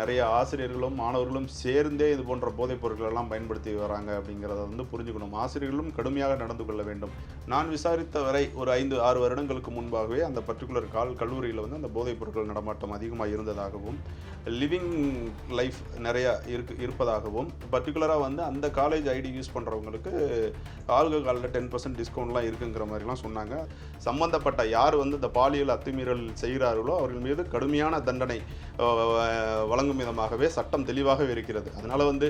நிறைய ஆசிரியர்களும் மாணவர்களும் சேர்ந்தே இது போன்ற போதைப் பொருட்களெல்லாம் பயன்படுத்தி வராங்க அப்படிங்கிறத வந்து புரிஞ்சுக்கணும். ஆசிரியர்களும் கடுமையாக நடந்து கொள்ள வேண்டும். நான் விசாரித்த வரை ஒரு ஐந்து ஆறு வருடங்களுக்கு முன்பாகவே அந்த பர்டிகுலர் கால் கல்லூரியில் வந்து அந்த போதைப் பொருட்கள் நடமாட்டம் அதிகமாக இருந்ததாகவும் லிவிங் லைஃப் நிறையா இருக்கு இருப்பதாகவும் பர்டிகுலராக வந்து அந்த காலேஜ் ஐடி யூஸ் பண்ணுறவங்களுக்கு ஆல்கஹாலில் டென் பர்சன்ட் டிஸ்கவுண்ட்லாம் இருக்குங்கிற மாதிரிலாம் சொன்னாங்க. சம்பந்தப்பட்ட யார் வந்து இந்த பாலியல் அத்துமீறல் செய்கிறார்களோ அவர்கள் மீது கடுமையான தண்டனை வழங்க வழங்கும் விதமாகவே சட்டம் தெளிவாகவே இருக்கிறது. அதனால் வந்து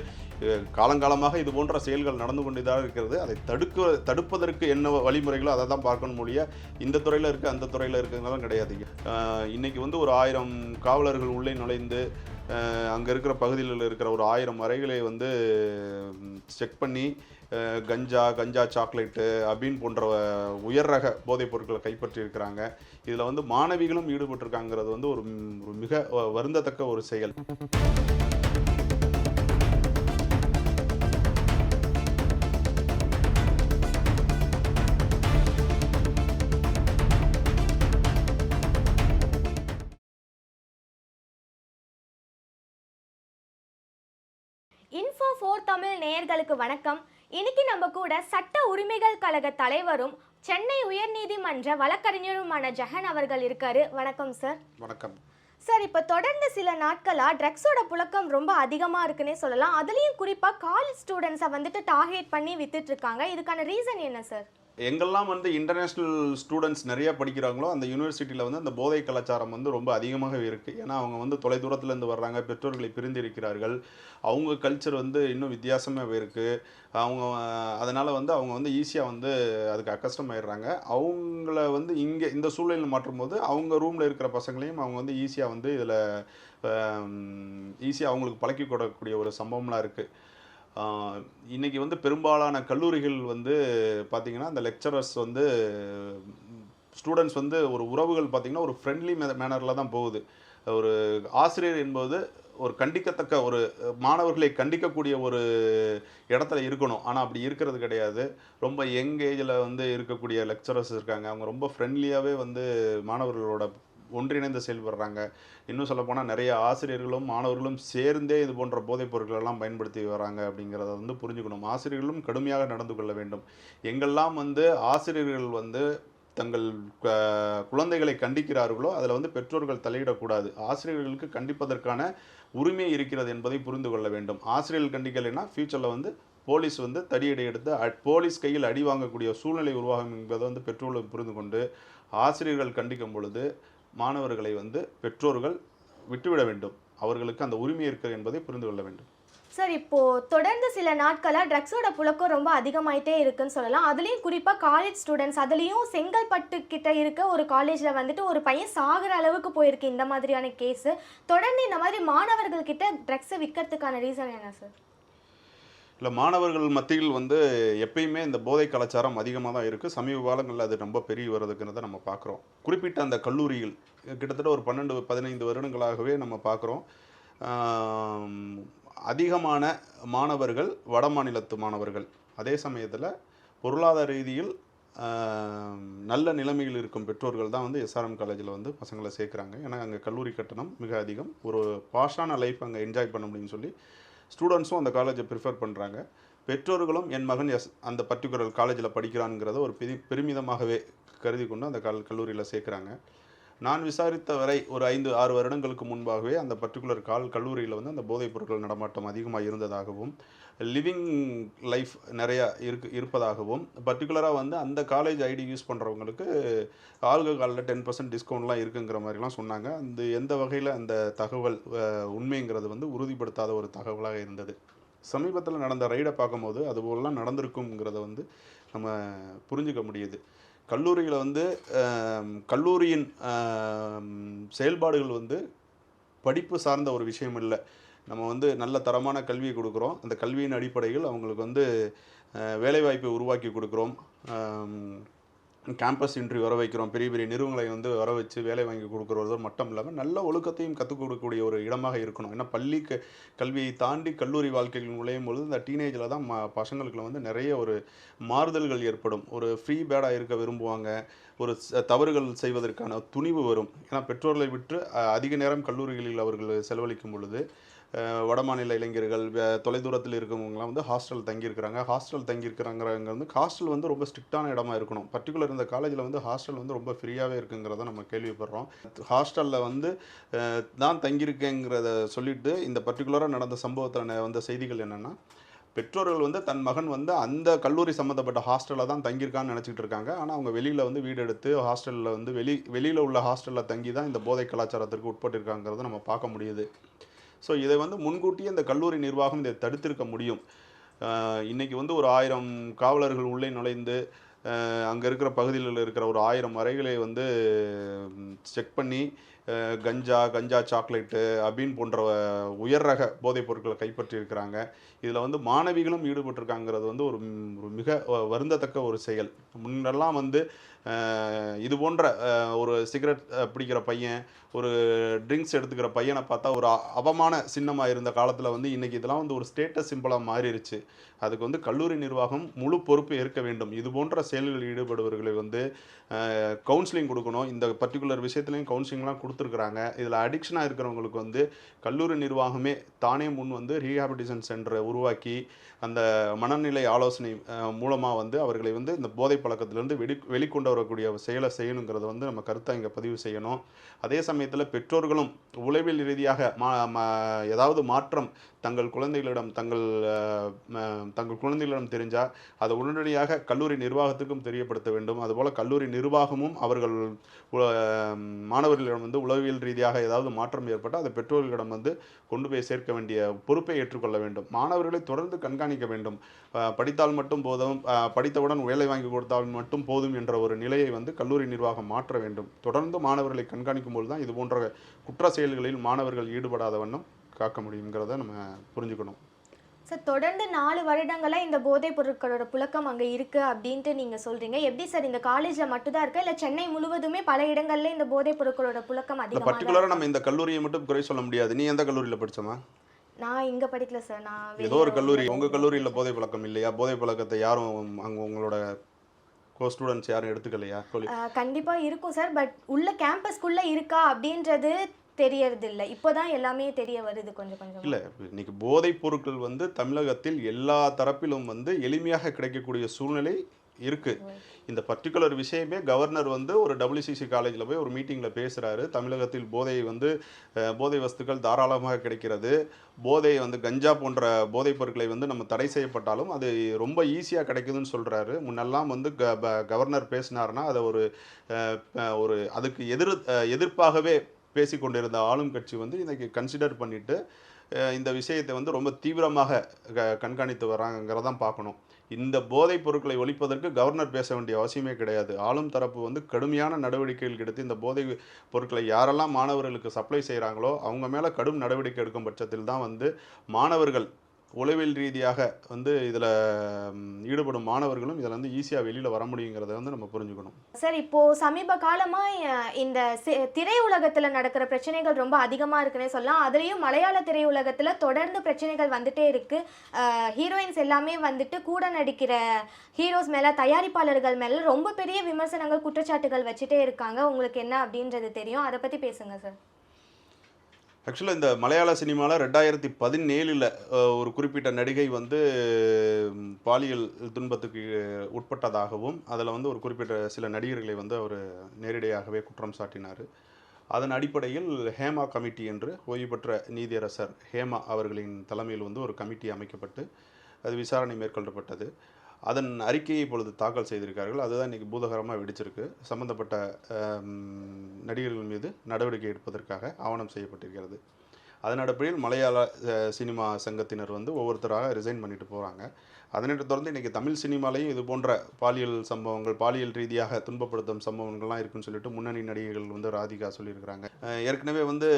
காலங்காலமாக இது போன்ற செயல்கள் நடந்து கொண்டுதான் இருக்கிறது. அதை தடுக்க தடுப்பதற்கு என்ன வழிமுறைகளோ அதை தான் பார்க்கணும் மொழிய இந்த துறையில் இருக்குது அந்த துறையில் இருக்குங்கிறதெல்லாம் கிடையாது. இன்றைக்கி இன்னைக்கு வந்து ஒரு ஆயிரம் காவலர்கள் உள்ளே நுழைந்து அங்கே இருக்கிற பகுதியில் இருக்கிற ஒரு ஆயிரம் அறைகளை வந்து செக் பண்ணி கஞ்சா கஞ்சா சாக்லேட்டு அபின் போன்ற உயர் ரக போதைப் பொருட்களை கைப்பற்றியிருக்கிறாங்க. இதில் வந்து மாணவிகளும் ஈடுபட்டிருக்காங்கிறது வந்து ஒரு மிக வருந்தத்தக்க ஒரு செயல். இன்ஃபோ ஃபோர் தமிழ் நேயர்களுக்கு வணக்கம். இன்னைக்கு நம்ம கூட சட்ட உரிமைகள் கழக தலைவரும் சென்னை உயர்நீதிமன்ற வழக்கறிஞருமான ஜெகன் அவர்கள் இருக்காரு. வணக்கம் சார் வணக்கம். சார் இப்போ தொடர்ந்து சில நாட்களாக ட்ரக்ஸோட புழக்கம் ரொம்ப அதிகமாக இருக்குன்னே சொல்லலாம். அதுலேயும் குறிப்பாக காலேஜ் ஸ்டூடெண்ட்ஸை வந்துட்டு டார்கெட் பண்ணி வித்துட்டு இருக்காங்க. இதுக்கான ரீசன் என்ன சார் எங்கெல்லாம் வந்து இன்டர்நேஷ்னல் ஸ்டூடெண்ட்ஸ் நிறைய படிக்கிறாங்களோ அந்த யூனிவர்சிட்டியில் வந்து அந்த போதை கலாச்சாரம் வந்து ரொம்ப அதிகமாகவே இருக்குது ஏன்னா அவங்க வந்து தொலை தூரத்துலேருந்து வர்றாங்க பெற்றோர்களை பிரிந்து இருக்கிறார்கள். அவங்க கல்ச்சர் வந்து இன்னும் வித்தியாசமாக இருக்குது அவங்க அதனால் வந்து அவங்க வந்து ஈஸியாக வந்து அதுக்கு அக்கஸ்டம் ஆயிடுறாங்க. அவங்கள வந்து இங்கே இந்த சூழ்நிலையில் மாற்றும் போது அவங்க ரூமில் இருக்கிற பசங்களையும் அவங்க வந்து ஈஸியாக வந்து இதில் ஈஸியாக அவங்களுக்கு பழக்கி கொடுக்கக்கூடிய ஒரு சம்பவம்லாம் இருக்குது இன்றைக்கி வந்து பெரும்பாலான கல்லூரிகள் வந்து பார்த்தீங்கன்னா அந்த லெக்சரர்ஸ் வந்து ஸ்டூடெண்ட்ஸ் வந்து ஒரு உறவுகள் பார்த்திங்கன்னா ஒரு ஃப்ரெண்ட்லி மேனரில் தான் போகுது. ஒரு ஆசிரியர் என்பது ஒரு கண்டிக்கத்தக்க ஒரு மாணவர்களை கண்டிக்கக்கூடிய ஒரு இடத்துல இருக்கணும். ஆனால் அப்படி இருக்கிறது கிடையாது. ரொம்ப யங் ஏஜில் வந்து இருக்கக்கூடிய லெக்சரர்ஸ் இருக்காங்க. அவங்க ரொம்ப ஃப்ரெண்ட்லியாகவே வந்து மாணவர்களோட ஒன்றிணைந்து செயல்படுறாங்க. இன்னும் சொல்லப்போனால் நிறைய ஆசிரியர்களும் மாணவர்களும் சேர்ந்தே இது போன்ற போதைப் பொருட்களெல்லாம் பயன்படுத்தி வராங்க அப்படிங்கிறத வந்து புரிஞ்சுக்கணும். ஆசிரியர்களும் கடுமையாக நடந்து கொள்ள வேண்டும். எங்கெல்லாம் வந்து ஆசிரியர்கள் வந்து தங்கள் குழந்தைகளை கண்டிக்கிறார்களோ அதில் வந்து பெற்றோர்கள் தலையிடக்கூடாது. ஆசிரியர்களுக்கு கண்டிப்பதற்கான உரிமை இருக்கிறது என்பதை புரிந்து கொள்ள வேண்டும். ஆசிரியர்கள் கண்டிக்கலைன்னா ஃப்யூச்சரில் வந்து போலீஸ் வந்து தடியடி எடுத்து போலீஸ் கையில் அடி வாங்கக்கூடிய சூழ்நிலை உருவாகும் என்பதை வந்து பெற்றோர்கள் புரிந்து கொண்டு ஆசிரியர்கள் கண்டிக்கும் பொழுது மாணவர்களை வந்து பெற்றோர்கள் விட்டுவிட வேண்டும். அவர்களுக்கு அந்த உரிமை இருக்கிறது என்பதை புரிந்து கொள்ள வேண்டும். சார் இப்போ தொடர்ந்து சில நாட்களாக ட்ரக்ஸோட புழக்கம் ரொம்ப அதிகமாயிட்டே இருக்குன்னு சொல்லலாம். அதுலேயும் குறிப்பாக காலேஜ் ஸ்டூடெண்ட்ஸ் அதுலேயும் செங்கல்பட்டு கிட்ட இருக்க ஒரு காலேஜில் வந்துட்டு ஒரு பையன் சாகிற அளவுக்கு போயிருக்கு இந்த மாதிரியான கேஸு தொடர்ந்து இந்த மாதிரி மாணவர்கள் கிட்ட ட்ரக்ஸை விற்கிறதுக்கான ரீசன் என்ன சார் இல்லை மாணவர்கள் மத்தியில் வந்து எப்பயுமே இந்த போதை கலாச்சாரம் அதிகமாக தான் இருக்குது சமீப காலங்களில் அது ரொம்ப பெரிய வருதுங்கிறத நம்ம பார்க்குறோம் குறிப்பிட்ட அந்த கல்லூரிகள் கிட்டத்தட்ட ஒரு பன்னெண்டு பதினைந்து வருடங்களாகவே நம்ம பார்க்குறோம் அதிகமான மாணவர்கள் வட மாநிலத்து மாணவர்கள். அதே சமயத்தில் பொருளாதார ரீதியில் நல்ல நிலைமையில் இருக்கும் பெற்றோர்கள் தான் வந்து எஸ்ஆர்எம் காலேஜில் வந்து பசங்களை சேர்க்குறாங்க. ஏன்னா அங்கே கல்லூரி கட்டணம் மிக அதிகம். ஒரு பாஷான லைஃப் அங்கே என்ஜாய் பண்ண முடியும்னு சொல்லி ஸ்டூடெண்ட்ஸும் அந்த காலேஜை ப்ரிஃபர் பண்ணுறாங்க பெற்றோர்களும் என் மகன் எஸ் அந்த பர்டிகுலர் காலேஜில் படிக்கிறான்ங்கிறத ஒரு பெரி பெருமிதமாகவே கருதி கொண்டு அந்த கல் கல்லூரியில் சேர்க்குறாங்க. நான் விசாரித்த வரை ஒரு ஐந்து ஆறு வருடங்களுக்கு முன்பாகவே அந்த பர்டிகுலர் கால் கல்லூரியில் வந்து அந்த போதைப் பொருட்கள் நடமாட்டம் அதிகமாக இருந்ததாகவும் லிவிங் லைஃப் நிறையா இருக்கு இருப்பதாகவும் பர்டிகுலராக வந்து அந்த காலேஜ் ஐடி யூஸ் பண்ணுறவங்களுக்கு ஆல்கஹாலில் டென் பர்சன்ட் டிஸ்கவுண்ட்லாம் இருக்குங்கிற மாதிரிலாம் சொன்னாங்க. அந்த எந்த வகையில் அந்த தகவல் உண்மைங்கிறது வந்து உறுதிப்படுத்தாத ஒரு தகவலாக இருந்தது. சமீபத்தில் நடந்த ரைடை பார்க்கும்போது அது போலலாம் நடந்திருக்குங்கிறத வந்து நம்ம புரிஞ்சுக்க முடியுது. கல்லூரியில் வந்து கல்லூரியின் செயல்பாடுகள் வந்து படிப்பு சார்ந்த ஒரு விஷயம் இல்லை. நம்ம வந்து நல்ல தரமான கல்வியை கொடுக்குறோம். அந்த கல்வியின் அடிப்படையில் அவங்களுக்கு வந்து வேலைவாய்ப்பை உருவாக்கி கொடுக்குறோம். கேம்பஸ் இன்டர்வியூ வர வைக்கிறோம். பெரிய பெரிய நிறுவனங்களை வந்து வர வச்சு வேலை வாங்கி கொடுக்குறது மட்டும் இல்லாமல் நல்ல ஒழுக்கத்தையும் கற்றுக் கொடுக்கக்கூடிய ஒரு இடமாக இருக்கணும். ஏன்னா பள்ளி க கல்வியை தாண்டி கல்லூரி வாழ்க்கையில் நுழையும் பொழுது இந்த டீனேஜில் தான் ம பசங்களுக்கு வந்து நிறைய ஒரு மாறுதல்கள் ஏற்படும். ஒரு ஃப்ரீ பேடாக இருக்க விரும்புவாங்க. ஒரு தவறுகள் செய்வதற்கான துணிவு வரும். ஏன்னா பெற்றோர்களை விட்டு அதிக நேரம் கல்லூரிகளில் அவர்கள் செலவழிக்கும் பொழுது வடமாநில இளைஞர்கள் வே- தொலைதூரத்தில் இருக்கவங்கலாம் வந்து ஹாஸ்டல் தங்கியிருக்கிறாங்க. ஹாஸ்டல் தங்கியிருக்கிறாங்கிறவங்க வந்து ஹாஸ்டல் வந்து ரொம்ப ஸ்ட்ரிக்டான இடமா இருக்கணும். பர்டிகுலர் இந்த காலேஜில் வந்து ஹாஸ்டல் வந்து ரொம்ப ஃப்ரீயாகவே இருக்குங்கிறத நம்ம கேள்விப்படுறோம். ஹாஸ்டலில் வந்து தான் தங்கியிருக்கேங்கிறத சொல்லிட்டு இந்த பர்டிகுலராக நடந்த சம்பவத்தில் வந்த செய்திகள் என்னென்னா பெற்றோர்கள் வந்து தன் மகன் வந்து அந்த கல்லூரி சம்மந்தப்பட்ட ஹாஸ்டலில் தான் தங்கியிருக்கான்னு நினச்சிட்டு இருக்காங்க. ஆனால் அவங்க வெளியில் வந்து வீடு எடுத்து ஹாஸ்டலில் வந்து வெளி வெளியில் உள்ள ஹாஸ்டலில் தங்கி தான் இந்த போதை கலாச்சாரத்திற்கு உட்பட்டிருக்காங்கிறத நம்ம பார்க்க முடியுது. ஸோ இதை வந்து முன்கூட்டியே இந்த கல்லூரி நிர்வாகம் இதை தடுத்திருக்க முடியும். ஆஹ் இன்னைக்கு வந்து ஒரு ஆயிரம் காவலர்கள் உள்ளே நுழைந்து அங்கே இருக்கிற பகுதிகளில் இருக்கிற ஒரு ஆயிரம் அறைகளை வந்து செக் பண்ணி கஞ்சா கஞ்சா சாக்லேட்டு அபீன் போன்ற உயர் ரக போதைப் பொருட்களை கைப்பற்றியிருக்கிறாங்க. இதில் வந்து மாணவிகளும் ஈடுபட்டிருக்காங்கிறது வந்து ஒரு மிக வருந்தத்தக்க ஒரு செயல். முன்னெல்லாம் வந்து இது போன்ற ஒரு சிகரெட் பிடிக்கிற பையன் ஒரு ட்ரிங்க்ஸ் எடுத்துக்கிற பையனை பார்த்தா ஒரு அ- அவமான சின்னமாக இருந்த காலத்தில் வந்து இன்னைக்கு இதெல்லாம் வந்து ஒரு ஸ்டேட்டஸ் சிம்பிளாக மாறிடுச்சு அதுக்கு வந்து கல்லூரி நிர்வாகம் முழு பொறுப்பு ஏற்க வேண்டும். இது போன்ற செயல்களில் ஈடுபடுபவர்களை வந்து கவுன்சிலிங் கொடுக்கணும். இந்த பர்டிகுலர் விஷயத்துலையும் கவுன்சிலிங்லாம் கொடுத்துருக்குறாங்க. இதில் அடிக்ஷனாக இருக்கிறவங்களுக்கு வந்து கல்லூரி நிர்வாகமே தானே முன் வந்து ரீஹாபிலிட்டேஷன் சென்டரை உருவாக்கி அந்த மனநிலை ஆலோசனை மூலமாக வந்து அவர்களை வந்து இந்த போதை பழக்கத்திலிருந்து வெளி வெளிக்கொண்டு வரக்கூடிய செயலை செய்யணுங்கிறத வந்து நம்ம கருத்தை இங்கே பதிவு செய்யணும். அதே சமயத்தில் பெற்றோர்களும் உளவியல் ரீதியாக மா ஏதாவது மாற்றம் தங்கள் குழந்தைகளிடம் தங்கள் தங்கள் குழந்தைகளிடம் தெரிஞ்சால் அதை உடனடியாக கல்லூரி நிர்வாகத்துக்கும் தெரியப்படுத்த வேண்டும். அதுபோல் கல்லூரி நிர்வாகமும் அவர்கள் உ- மாணவர்களிடம் வந்து உளவியல் ரீதியாக ஏதாவது மாற்றம் ஏற்பட்டால் அதை பெற்றோர்களிடம் வந்து கொண்டு போய் சேர்க்க வேண்டிய பொறுப்பை ஏற்றுக்கொள்ள வேண்டும். மாணவர்களை தொடர்ந்து கண்காணிக்க வேண்டும். படித்தால் மட்டும் போதும். படித்தவுடன் வேலை வாங்கி கொடுத்தால் மட்டும் போதும் என்ற ஒரு நிலையை வந்து கல்லூரி நிர்வாகம் மாற்ற வேண்டும். தொடர்ந்து மாணவர்களை கண்காணிக்கும் போது தான் இது போன்ற குற்ற செயல்களில் மாணவர்கள் ஈடுபடாத வண்ணம் காக்க முடியுங்கிறத நம்ம புரிஞ்சுக்கணும். சார் தொடர்ந்து நாலு வருடங்களா இந்த போதைப் பொருட்களோட புழக்கம் அங்க இருக்கு அப்படின்ட்டு நீங்க சொல்றீங்க. எப்படி சார் இந்த காலேஜ்ல மட்டும்தான் இருக்கா? இல்ல சென்னை முழுவதுமே பல இடங்கள்ல இந்த போதைப் பொருட்களோட புழக்கம் தான் பர்டிகுலராக நம்ம இந்த கல்லூரியை மட்டும் குறை சொல்ல முடியாது. நீ எந்த கல்லூரியில் படிச்சமா நான் இங்க படிக்கல சார் நான் ஏதோ ஒரு கல்லூரி உங்கள் கல்லூரியில் போதை பழக்கம் இல்லையா? போதை பழக்கத்தை யாரும் அங்கே உங்களோட கோ ஸ்டூடெண்ட்ஸ் யாரும் எடுத்துக்கலையா? கண்டிப்பா இருக்கும் சார் பட் உள்ள கேம்பஸ்க்குள்ள இருக்கா அப்படின்றது தெரியறது இல்ல இப்போதான் எல்லாமே தெரிய வருது கொஞ்சம் கொஞ்சம். இல்லை இன்னைக்கு போதைப் பொருட்கள் வந்து தமிழகத்தில் எல்லா தரப்பிலும் வந்து எளிமையாக கிடைக்கக்கூடிய சூழ்நிலை இருக்கு. இந்த பர்டிகுலர் விஷயமே கவர்னர் வந்து ஒரு டபிள்யூசிசி காலேஜில் போய் ஒரு மீட்டிங்கில் பேசுகிறாரு தமிழகத்தில் போதை வந்து போதை வஸ்துக்கள் தாராளமாக கிடைக்கிறது. போதை வந்து கஞ்சா போன்ற போதைப் பொருட்களை வந்து நம்ம தடை செய்யப்பட்டாலும் அது ரொம்ப ஈஸியாக கிடைக்குதுன்னு சொல்கிறாரு முன்னெல்லாம் வந்து க கவர்னர் பேசினாருன்னா அதை ஒரு ஒரு அதுக்கு எதிர் எதிர்ப்பாகவே பேசி கொண்டிருந்த ஆளும் கட்சி வந்து இன்னைக்கு கன்சிடர் பண்ணிட்டு அஹ், இந்த விஷயத்தை வந்து ரொம்ப தீவிரமாக க கண்காணித்து வராங்கிறதான் பார்க்கணும். இந்த போதைப் பொருட்களை ஒழிப்பதற்கு கவர்னர் பேச வேண்டிய அவசியமே கிடையாது. ஆளும் தரப்பு வந்து கடுமையான நடவடிக்கைகள் எடுத்து இந்த போதை பொருட்களை யாரெல்லாம் மாணவர்களுக்கு சப்ளை செய்கிறாங்களோ அவங்க மேலே கடும் நடவடிக்கை எடுக்கும் பட்சத்தில் தான் வந்து மாணவர்கள் உளவியல் ரீதியாக வந்து இதில் ஈடுபடும் மாணவர்களும் இதில் வந்து ஈஸியாக வெளியில் வர முடியுங்கிறத வந்து நம்ம புரிஞ்சுக்கணும். சார் இப்போது சமீப காலமாக இந்த திரையுலகத்தில் நடக்கிற பிரச்சனைகள் ரொம்ப அதிகமாக இருக்குன்னே சொல்லலாம். அதுலேயும் மலையாள திரையுலகத்தில் தொடர்ந்து பிரச்சனைகள் வந்துட்டே இருக்குது ஹீரோயின்ஸ் எல்லாமே வந்துட்டு கூட நடிக்கிற ஹீரோஸ் மேலே தயாரிப்பாளர்கள் மேலே ரொம்ப பெரிய விமர்சனங்கள் குற்றச்சாட்டுகள் வச்சுட்டே இருக்காங்க. உங்களுக்கு என்ன அப்படின்றது தெரியும். அதை பற்றி பேசுங்க சார். ஆக்சுவலாக இந்த மலையாள சினிமாவில் ரெண்டாயிரத்தி பதினேழில் ஒரு குறிப்பிட்ட நடிகை வந்து பாலியல் துன்பத்துக்கு உட்பட்டதாகவும் அதில் வந்து ஒரு குறிப்பிட்ட சில நடிகர்களை வந்து அவர் நேரடியாகவே குற்றம் சாட்டினார். அதன் அடிப்படையில் ஹேமா கமிட்டி என்று ஓய்வு பெற்ற நீதியரசர் ஹேமா அவர்களின் தலைமையில் வந்து ஒரு கமிட்டி அமைக்கப்பட்டு அது விசாரணை மேற்கொள்ளப்பட்டது. அதன் அறிக்கையை இப்பொழுது தாக்கல் செய்திருக்கார்கள் அதுதான் இன்றைக்கி பூதகரமாக வெடிச்சிருக்கு. சம்பந்தப்பட்ட நடிகர்கள் மீது நடவடிக்கை எடுப்பதற்காக ஆவணம் செய்யப்பட்டிருக்கிறது. அதன் அடிப்படையில் மலையாள சினிமா சங்கத்தினர் வந்து ஒவ்வொருத்தராக ரிசைன் பண்ணிட்டு போகிறாங்க அதனைத் தொடர்ந்து இன்றைக்கி தமிழ் சினிமாலையும் இது போன்ற பாலியல் சம்பவங்கள் பாலியல் ரீதியாக துன்பப்படுத்தும் சம்பவங்கள்லாம் இருக்குன்னு சொல்லிட்டு முன்னணி நடிகைகள் வந்து ராதிகா சொல்லியிருக்கிறாங்க. ஏற்கனவே வந்து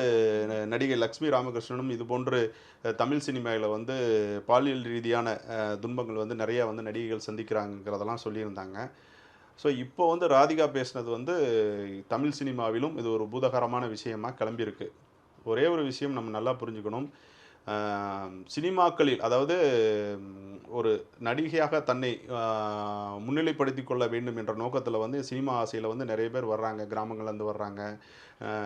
நடிகை லக்ஷ்மி ராமகிருஷ்ணனும் இது போன்று தமிழ் சினிமாவில் வந்து பாலியல் ரீதியான துன்பங்கள் வந்து நிறையா வந்து நடிகைகள் சந்திக்கிறாங்கிறதெல்லாம் சொல்லியிருந்தாங்க. ஸோ இப்போ வந்து ராதிகா பேசினது வந்து தமிழ் சினிமாவிலும் இது ஒரு பூதகரமான விஷயமா கிளம்பியிருக்கு. ஒரே ஒரு விஷயம் நம்ம நல்லா புரிஞ்சுக்கணும். சினிமாக்களில் அதாவது ஒரு நடிகையாக தன்னை முன்னிலைப்படுத்தி கொள்ள வேண்டும் என்ற நோக்கத்தில் வந்து சினிமா ஆசையில் வந்து நிறைய பேர் வர்றாங்க. கிராமங்கள்லேருந்து வர்றாங்க.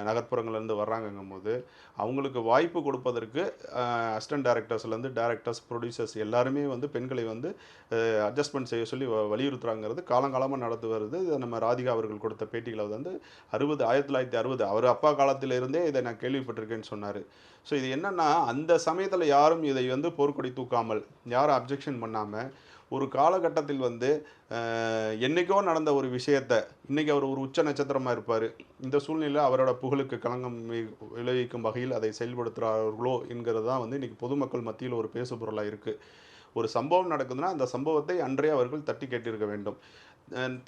நகர்ப்புறங்கள்லேருந்து வர்றாங்கங்கும் போது அவங்களுக்கு வாய்ப்பு கொடுப்பதற்கு அசிஸ்டன்ட் டேரக்டர்ஸ்லேருந்து டேரக்டர்ஸ் ப்ரொடியூசர்ஸ் எல்லாருமே வந்து பெண்களை வந்து அட்ஜஸ்ட்மெண்ட் செய்ய சொல்லி வ- வலியுறுத்துறாங்கிறது காலங்காலமாக நடந்து வருது. இதை நம்ம ராதிகா அவர்கள் கொடுத்த பேட்டிகளை வந்து அறுபது ஆயிரத்தி தொள்ளாயிரத்தி அறுபது அவர் அப்பா காலத்திலிருந்தே இதை நான் கேள்விப்பட்டிருக்கேன்னு சொன்னார். ஸோ இது என்னன்னா அந்த சமயத்தில் யாரும் இதை வந்து போர்க்கொடி தூக்காமல் யாரும் அப்ஜெக்ஷன் பண்ணாமல் ஒரு காலகட்டத்தில் வந்து என்றைக்கோ என்னைக்கோ நடந்த ஒரு விஷயத்த இன்றைக்கி அவர் ஒரு உச்ச நட்சத்திரமாக இருப்பார். இந்த சூழ்நிலையில் அவரோட புகழுக்கு களங்கம் வி- விளைவிக்கும் வகையில் அதை செயல்படுத்துகிறார்களோ என்கிறது தான் வந்து இன்றைக்கி பொதுமக்கள் மத்தியில் ஒரு பேசுபொருளாக இருக்குது ஒரு சம்பவம் நடக்குதுன்னா அந்த சம்பவத்தை அன்றே அவர்கள் தட்டி கேட்டிருக்க வேண்டும்.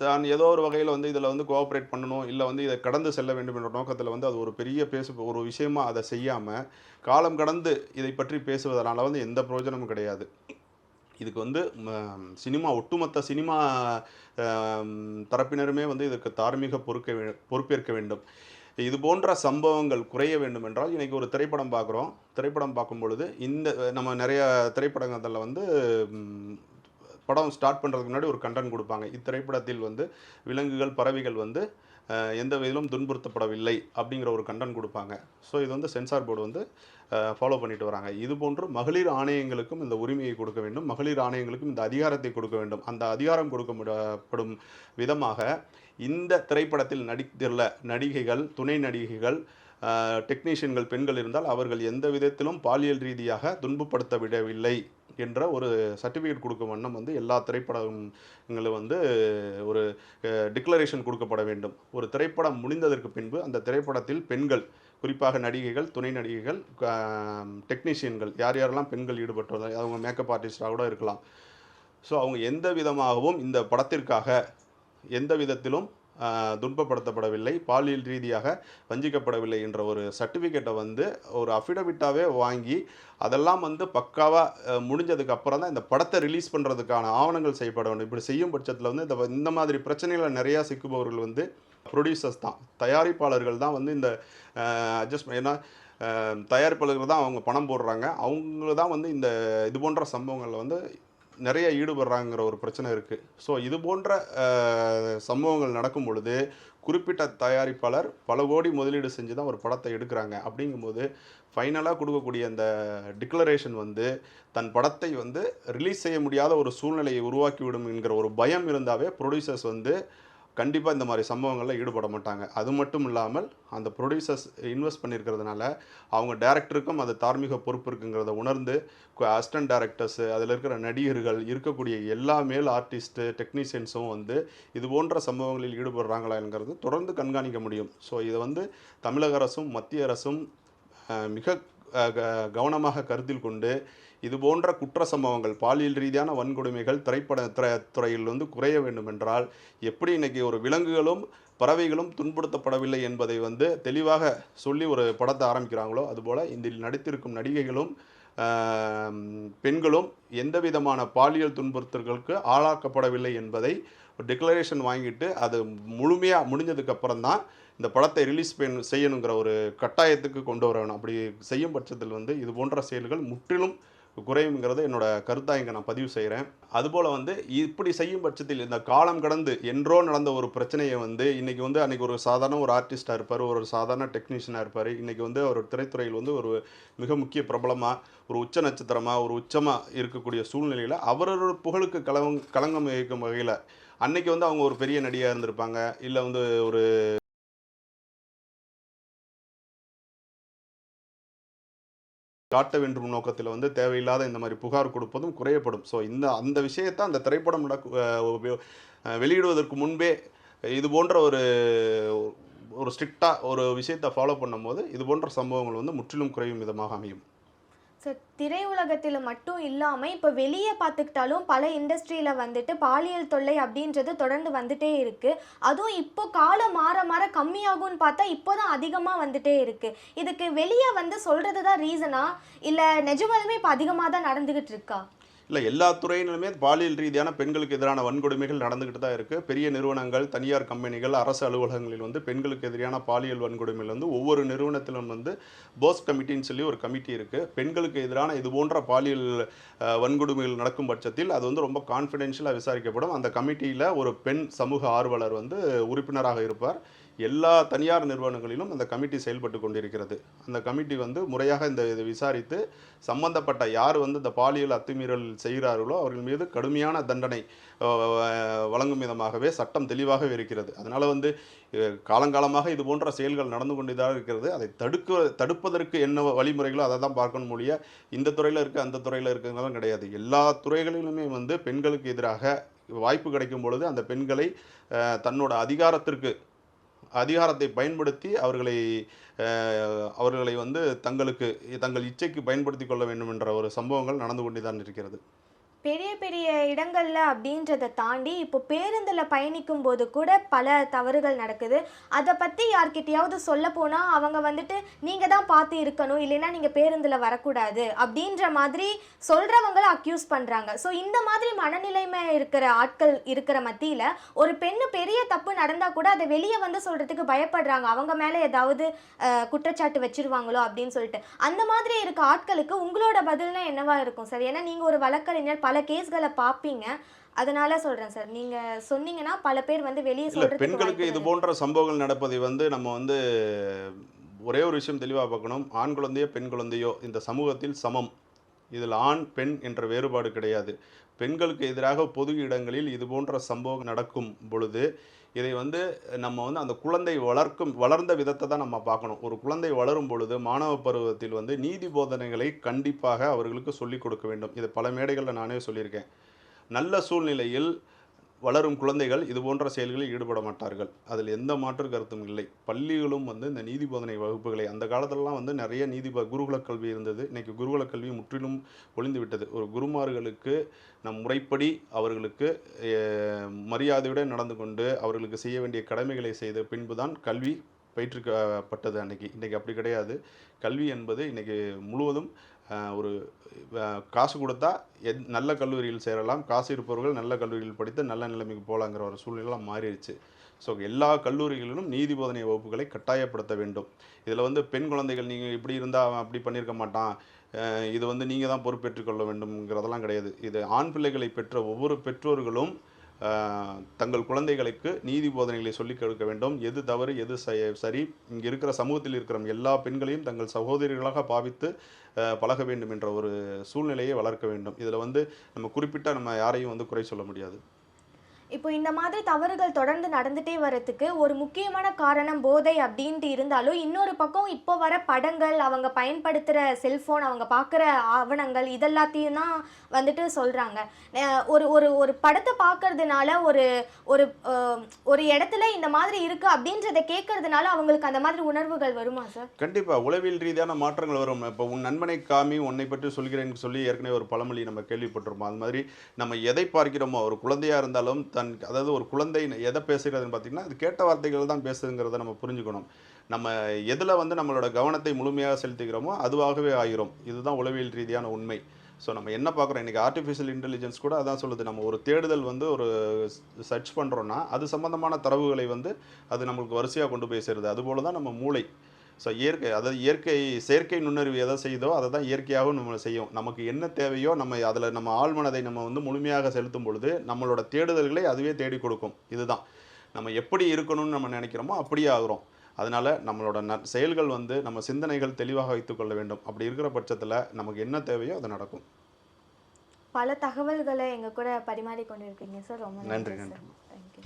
தான் ஏதோ ஒரு வகையில் வந்து இதில் வந்து கோஆப்ரேட் பண்ணணும் இல்லை வந்து இதை கடந்து செல்ல வேண்டும் என்ற நோக்கத்தில் வந்து அது ஒரு பெரிய பேசு ஒரு விஷயமா அதை செய்யாமல் காலம் கடந்து இதை பற்றி பேசுவதனால வந்து எந்த பிரயோஜனமும் கிடையாது. இதுக்கு வந்து சினிமா ஒட்டுமொத்த சினிமா தரப்பினருமே வந்து இதுக்கு தார்மீக பொறுக்க பொறுப்பேற்க வேண்டும். இது போன்ற சம்பவங்கள் குறைய வேண்டும் என்றால் இன்றைக்கி ஒரு திரைப்படம் பார்க்குறோம். திரைப்படம் பார்க்கும் பொழுது இந்த நம்ம நிறைய திரைப்படங்களில் வந்து படம் ஸ்டார்ட் பண்ணுறதுக்கு முன்னாடி ஒரு கண்டென்ட் கொடுப்பாங்க. இத்திரைப்படத்தில் வந்து விலங்குகள் பறவைகள் வந்து எந்த விதிலும் துன்புறுத்தப்படவில்லை அப்படிங்கிற ஒரு கண்டென்ட் கொடுப்பாங்க. ஸோ இது வந்து சென்சார் போர்டு வந்து ஃபாலோ பண்ணிட்டு வராங்க. இது போன்று மகளிர் ஆணையங்களுக்கும் இந்த உரிமையை கொடுக்க வேண்டும். மகளிர் ஆணையங்களுக்கும் இந்த அதிகாரத்தை கொடுக்க வேண்டும். அந்த அதிகாரம் கொடுக்கப்படும் விதமாக இந்த திரைப்படத்தில் நடித்துள்ள நடிகைகள் துணை நடிகைகள் டெக்னீஷியன்கள் பெண்கள் இருந்தால் அவர்கள் எந்த விதத்திலும் பாலியல் ரீதியாக துன்பப்படுத்த விடவில்லை என்ற ஒரு சர்டிஃபிகேட் கொடுக்கும் வண்ணம் வந்து எல்லா திரைப்படங்களும் வந்து ஒரு டிக்ளரேஷன் கொடுக்கப்பட வேண்டும். ஒரு திரைப்படம் முடிந்ததற்கு பின்பு அந்த திரைப்படத்தில் பெண்கள் குறிப்பாக நடிகைகள் துணை நடிகைகள் டெக்னீஷியன்கள் யார் யாரெல்லாம் பெண்கள் ஈடுபட்டுள்ளதோ அவங்க மேக்கப் ஆர்டிஸ்டாக கூட இருக்கலாம். ஸோ அவங்க எந்த விதமாகவும் இந்த படத்திற்காக எந்த விதத்திலும் துன்பப்படுத்தப்படவில்லை பாலியல் ரீதியாக வஞ்சிக்கப்படவில்லை என்ற ஒரு சர்டிஃபிகேட்டை வந்து ஒரு அஃபிடவிட்டாகவே வாங்கி அதெல்லாம் வந்து பக்காவாக முடிஞ்சதுக்கு அப்புறம் தான் இந்த படத்தை ரிலீஸ் பண்ணுறதுக்கான ஆவணங்கள் செய்யப்பட வேண்டும். இப்படி செய்யும் பட்சத்தில் வந்து இந்த இந்த மாதிரி பிரச்சனைகளை நிறையா சிக்குபவர்கள் வந்து ப்ரொடியூசர்ஸ் தான் தயாரிப்பாளர்கள் தான் வந்து இந்த அட்ஜஸ்ட் ஏன்னா தயாரிப்பாளர்கள் தான் அவங்க பணம் போடுறாங்க. அவங்க தான் வந்து இந்த இது போன்ற சம்பவங்களில் வந்து நிறைய ஈடுபடுறாங்கிற ஒரு பிரச்சனை இருக்குது ஸோ இது போன்ற சம்பவங்கள் நடக்கும் பொழுது குறிப்பிட்ட தயாரிப்பாளர் பல கோடி முதலீடு செஞ்சு தான் ஒரு படத்தை எடுக்கிறாங்க. அப்படிங்கும்போது ஃபைனலாக கொடுக்கக்கூடிய அந்த டிக்ளரேஷன் வந்து தன் படத்தை வந்து ரிலீஸ் செய்ய முடியாத ஒரு சூழ்நிலையை உருவாக்கிவிடும் என்கிற ஒரு பயம் இருந்தாவே ப்ரொடியூசர்ஸ் வந்து கண்டிப்பாக இந்த மாதிரி சம்பவங்களில் ஈடுபட மாட்டாங்க. அது மட்டும் இல்லாமல் அந்த ப்ரொடியூசர்ஸ் இன்வெஸ்ட் பண்ணியிருக்கிறதுனால அவங்க டேரக்டருக்கும் அது தார்மீக பொறுப்பு இருக்குங்கிறத உணர்ந்து அசிஸ்டன்ட் டேரக்டர்ஸு அதில் இருக்கிற நடிகர்கள் இருக்கக்கூடிய எல்லா மேல் ஆர்டிஸ்ட்டு டெக்னீஷியன்ஸும் வந்து இது போன்ற சம்பவங்களில் ஈடுபடுறாங்களாங்கிறது தொடர்ந்து கண்காணிக்க முடியும். ஸோ இதை வந்து தமிழக அரசும் மத்திய அரசும் மிக க- கவனமாக கருத்தில் கொண்டு இது போன்ற குற்ற சம்பவங்கள் பாலியல் ரீதியான வன்கொடுமைகள் திரைப்பட துறை துறையில் வந்து குறைய வேண்டும் என்றால் எப்படி இன்றைக்கி ஒரு விலங்குகளும் பறவைகளும் துன்புறுத்தப்படவில்லை என்பதை வந்து தெளிவாக சொல்லி ஒரு படத்தை ஆரம்பிக்கிறாங்களோ அதுபோல் இதில் நடித்திருக்கும் நடிகைகளும் பெண்களும் எந்த விதமான பாலியல் துன்புறுத்தல்களுக்கு ஆளாக்கப்படவில்லை என்பதை டிக்ளரேஷன் வாங்கிட்டு அது முழுமையாக முடிஞ்சதுக்கப்புறம் தான் இந்த படத்தை ரிலீஸ் செய்யணுங்கிற ஒரு கட்டாயத்துக்கு கொண்டு வரணும். அப்படி செய்யும் பட்சத்தில் வந்து இது போன்ற செயல்கள் முற்றிலும் குறையுங்கிறத என்னோட கருத்தாக இங்கே நான் பதிவு செய்கிறேன் அதுபோல் வந்து இப்படி செய்யும் பட்சத்தில் இந்த காலம் கடந்து என்றோ நடந்த ஒரு பிரச்சனையை வந்து இன்றைக்கி வந்து அன்றைக்கி ஒரு சாதாரண ஒரு ஆர்டிஸ்ட்டாக இருப்பார் ஒரு சாதாரண டெக்னீஷியனாக இருப்பார். இன்றைக்கி வந்து அவர் திரைத்துறையில் வந்து ஒரு மிக முக்கிய பிரபலமாக ஒரு உச்ச நட்சத்திரமாக ஒரு உச்சமாக இருக்கக்கூடிய சூழ்நிலையில் அவரோட புகழுக்கு கலங் களங்கம் வைக்கும் வகையில் அன்றைக்கி வந்து அவங்க ஒரு பெரிய நடிகையாக இருந்திருப்பாங்க. இல்லை வந்து ஒரு காட்ட வேண்டும் நோக்கத்தில் வந்து தேவையில்லாத இந்த மாதிரி புகார் கொடுப்பதும் குறையப்படும். ஸோ இந்த அந்த விஷயத்தை அந்த திரைப்படம் வெளியிடுவதற்கு முன்பே இது போன்ற ஒரு ஒரு ஸ்ட்ரிக்டாக ஒரு விஷயத்தை ஃபாலோ பண்ணும்போது இது போன்ற சம்பவங்கள் வந்து முற்றிலும் குறையும் விதமாக அமையும். ஸோ திரையுலகத்தில் மட்டும் இல்லாமல் இப்போ வெளியே பார்த்துக்கிட்டாலும் பல இண்டஸ்ட்ரியில் வந்துட்டு பாலியல் தொல்லை அப்படின்றது தொடர்ந்து வந்துட்டே இருக்குது அதுவும் இப்போ காலம் மாற மாற கம்மியாகும்னு பார்த்தா இப்போ தான் அதிகமாக வந்துட்டே இருக்குது இதுக்கு வெளியே வந்து சொல்கிறது தான் ரீசனா இல்லை நிஜமாலுமே இப்போ அதிகமாக தான் நடந்துக்கிட்டு இருக்கா? இல்லை எல்லா துறையிலுமே பாலியல் ரீதியான பெண்களுக்கு எதிரான வன்கொடுமைகள் நடந்துக்கிட்டு தான் இருக்குது பெரிய நிறுவனங்கள் தனியார் கம்பெனிகள் அரசு அலுவலகங்களில் வந்து பெண்களுக்கு எதிரான பாலியல் வன்கொடுமையில் வந்து ஒவ்வொரு நிறுவனத்திலும் வந்து போஸ் கமிட்டின்னு சொல்லி ஒரு கமிட்டி இருக்குது பெண்களுக்கு எதிரான இது போன்ற பாலியல் வன்கொடுமைகள் நடக்கும் பட்சத்தில் அது வந்து ரொம்ப கான்ஃபிடென்ஷியலாக விசாரிக்கப்படும். அந்த கமிட்டியில் ஒரு பெண் சமூக ஆர்வலர் வந்து உறுப்பினராக இருப்பார். எல்லா தனியார் நிறுவனங்களிலும் அந்த கமிட்டி செயல்பட்டு கொண்டிருக்கிறது. அந்த கமிட்டி வந்து முறையாக இந்த இதை விசாரித்து சம்பந்தப்பட்ட யார் வந்து இந்த பாலியல் அத்துமீறல் செய்கிறார்களோ அவர்கள் மீது கடுமையான தண்டனை வழங்கும் விதமாகவே சட்டம் தெளிவாகவே இருக்கிறது. அதனால் வந்து காலங்காலமாக இது போன்ற செயல்கள் நடந்து கொண்டுதான் இருக்கிறது. அதை தடுக்க தடுப்பதற்கு என்ன வழிமுறைகளோ அதை தான் பார்க்கணும் மொழிய இந்த துறையில் இருக்குது அந்த துறையில் இருக்குங்கிறதும் கிடையாது. எல்லா துறைகளிலுமே வந்து பெண்களுக்கு எதிராக வாய்ப்பு கிடைக்கும் பொழுது அந்த பெண்களை தன்னோட அதிகாரத்திற்கு அதிகாரத்தை பயன்படுத்தி அவர்களை அவர்களை வந்து தங்களுக்கு தங்கள் இச்சைக்கு பயன்படுத்தி கொள்ள வேண்டும் என்ற ஒரு சம்பவங்கள் நடந்து கொண்டு தான் இருக்கிறது. பெரிய பெரிய இடங்களில் அப்படின்றத தாண்டி இப்போ பேருந்தில் பயணிக்கும் போது கூட பல தவறுகள் நடக்குது. அதை பற்றி யார்கிட்டையாவது சொல்ல போனால் அவங்க வந்துட்டு நீங்கள் தான் பார்த்து இருக்கணும் இல்லைன்னா நீங்கள் பேருந்தில் வரக்கூடாது அப்படின்ற மாதிரி சொல்கிறவங்கள அக்யூஸ் பண்ணுறாங்க ஸோ இந்த மாதிரி மனநிலைமை இருக்கிற ஆட்கள் இருக்கிற மத்தியில் ஒரு பெண்ணு பெரிய தப்பு நடந்தால் கூட அதை வெளியே வந்து சொல்கிறதுக்கு பயப்படுறாங்க. அவங்க மேலே ஏதாவது குற்றச்சாட்டு வச்சிருவாங்களோ அப்படின்னு சொல்லிட்டு. அந்த மாதிரி இருக்க ஆட்களுக்கு உங்களோட பதில்னா என்னவா இருக்கும் சார்? ஏன்னா நீங்கள் ஒரு வழக்கறிஞர் பல கேஸ்களை பார்ப்பீங்க அதனால சொல்றேன் சார். நீங்க சொன்னீங்கன்னா பல பேர் வந்து வெளியே சொல்றதுக்கு பெண்களுக்கு இது. போன்ற சம்பவங்கள் நடப்பதை வந்து நம்ம வந்து ஒரே ஒரு விஷயம் தெளிவாக பார்க்கணும். ஆண் குழந்தையோ பெண் குழந்தையோ இந்த சமூகத்தில் சமம். இதில் ஆண் பெண் என்ற வேறுபாடு கிடையாது. பெண்களுக்கு எதிராக பொது இடங்களில் இது போன்ற சம்பவம் நடக்கும் பொழுது இதை வந்து நம்ம வந்து அந்த குழந்தை வளர்க்கும் வளர்ந்த விதத்தை தான் நம்ம பார்க்கணும். ஒரு குழந்தை வளரும் பொழுது மாணவ பருவத்தில் வந்து நீதி போதனைகளை கண்டிப்பாக அவர்களுக்கு சொல்லிக் கொடுக்க வேண்டும். இது பல மேடைகளில் நானே சொல்லியிருக்கேன். நல்ல சூழ்நிலையில் வளரும் குழந்தைகள் இது போன்ற செயல்களில் ஈடுபட மாட்டார்கள். அதில் எந்த மாற்று கருத்தும் இல்லை. பள்ளிகளும் வந்து இந்த நீதி போதனை வகுப்புகளை அந்த காலத்திலலாம் வந்து நிறைய நீதி குருகுல கல்வி இருந்தது. இன்றைக்கி குருகுல கல்வி முற்றிலும் ஒளிந்து விட்டது. ஒரு குருமார்களுக்கு நம் முறைப்படி அவர்களுக்கு மரியாதையுடன் நடந்து கொண்டு அவர்களுக்கு செய்ய வேண்டிய கடமைகளை செய்த பின்புதான் கல்வி பயிற்றுக்கப்பட்டது அன்றைக்கி இன்றைக்கி அப்படி கிடையாது. கல்வி என்பது இன்றைக்கி முழுவதும் ஒரு காசு கொடுத்தா எத் நல்ல கல்லூரியில் சேரலாம். காசு இருப்பவர்கள் நல்ல கல்லூரியில் படித்து நல்ல நிலைமைக்கு போகலாங்கிற ஒரு சூழ்நிலைலாம் மாறிடுச்சு. ஸோ எல்லா கல்லூரிகளிலும் நீதி போதனை வகுப்புகளை கட்டாயப்படுத்த வேண்டும். இதில் வந்து பெண் குழந்தைகள் நீங்கள் இப்படி இருந்தால் அவன் அப்படி பண்ணியிருக்க மாட்டான். இது வந்து நீங்கள் தான் பொறுப்பேற்றுக்கொள்ள வேண்டும்ங்கிறதெல்லாம் கிடையாது. இது ஆண் பிள்ளைகளை பெற்ற ஒவ்வொரு பெற்றோர்களும் தங்கள் குழந்தைகளுக்கு நீதி போதனைகளை சொல்லிக் கொடுக்க வேண்டும். எது தவறு எது ச- சரி இங்கே இருக்கிற சமூகத்தில் இருக்கிற எல்லா பெண்களையும் தங்கள் சகோதரிகளாக பாவித்து பழக வேண்டும் என்ற ஒரு சூழ்நிலையை வளர்க்க வேண்டும். இதில் வந்து நம்ம குறிப்பிட்ட நம்ம யாரையும் வந்து குறை சொல்ல முடியாது. இப்போ இந்த மாதிரி தவறுகள் தொடர்ந்து நடந்துட்டே வரதுக்கு ஒரு முக்கியமான காரணம் போதை அப்படின்ட்டு இருந்தாலும் இன்னொரு பக்கம் இப்போ வர படங்கள் அவங்க பயன்படுத்துகிற செல்ஃபோன் அவங்க பார்க்குற ஆவணங்கள் இதெல்லாத்தையும் தான் வந்துட்டு சொல்கிறாங்க ஒரு ஒரு ஒரு படத்தை பார்க்கறதுனால ஒரு ஒரு ஒரு இடத்துல இந்த மாதிரி இருக்குது அப்படின்றத கேட்கறதுனால அவங்களுக்கு அந்த மாதிரி உணர்வுகள் வருமா சார்? கண்டிப்பாக உளவியல் ரீதியான மாற்றங்கள் வரும். இப்போ உன் நண்பனை காமி உன்னை பற்றி சொல்கிறேன்னு சொல்லி ஏற்கனவே ஒரு பழமொழி நம்ம கேள்விப்பட்டிருப்போம். அது மாதிரி நம்ம எதை பார்க்கிறோமோ ஒரு குழந்தையாக இருந்தாலும் தன் அதாவது ஒரு குழந்தை எதை பேசுகிறதுன்னு பார்த்தீங்கன்னா அது கேட்ட வார்த்தைகள் தான் பேசுதுங்கிறத நம்ம புரிஞ்சுக்கணும். நம்ம எதில் வந்து நம்மளோட கவனத்தை முழுமையாக செலுத்துகிறோமோ அதுவாகவே ஆகிறோம் இதுதான் உளவியல் ரீதியான உண்மை. ஸோ நம்ம என்ன பார்க்குறோம்? இன்றைக்கி ஆர்டிஃபிஷியல் இன்டெலிஜென்ஸ் கூட அதான் சொல்லுது. நம்ம ஒரு தேடுதல் வந்து ஒரு சர்ச் பண்ணுறோன்னா அது சம்மந்தமான தரவுகளை வந்து அது நம்மளுக்கு வரிசையாக கொண்டு போய் சேருது. அதுபோல் தான் நம்ம மூளை. ஸோ இயற்கை அதாவது இயற்கை செயற்கை நுண்ணறிவு எதை செய்யுதோ அதை தான் இயற்கையாகவும் நம்ம செய்யும். நமக்கு என்ன தேவையோ நம்ம அதில் நம்ம ஆழ்மனதை நம்ம வந்து முழுமையாக செலுத்தும் பொழுது நம்மளோட தேடுதல்களை அதுவே தேடி கொடுக்கும். இதுதான். நம்ம எப்படி இருக்கணும்னு நம்ம நினைக்கிறோமோ அப்படியே ஆகுறோம். அதனால நம்மளோட ந செயல்கள் வந்து நம்ம சிந்தனைகள் தெளிவாக வைத்துக்கொள்ள வேண்டும். அப்படி இருக்கிற பட்சத்தில் நமக்கு என்ன தேவையோ அது நடக்கும். பல தகவல்களை எங்க கூட பரிமாறி கொண்டிருக்கீங்க சார். ரொம்ப நன்றி, நன்றி தேங்க்யூ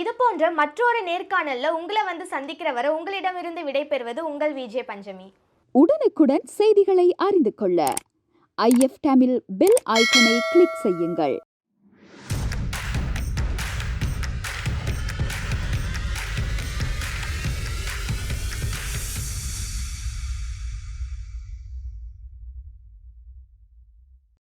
இது போன்ற மற்றொரு நேர்காணல்ல உங்களை வந்து சந்திக்கிற வரை உங்களிடமிருந்து விடைபெறுவது உங்கள் விஜய் பஞ்சமி. உடனுக்குடன் செய்திகளை அறிந்து கொள்ள ஐஎஃப் தமிழ் பெல் ஐக்கனை கிளிக் செய்யுங்கள்.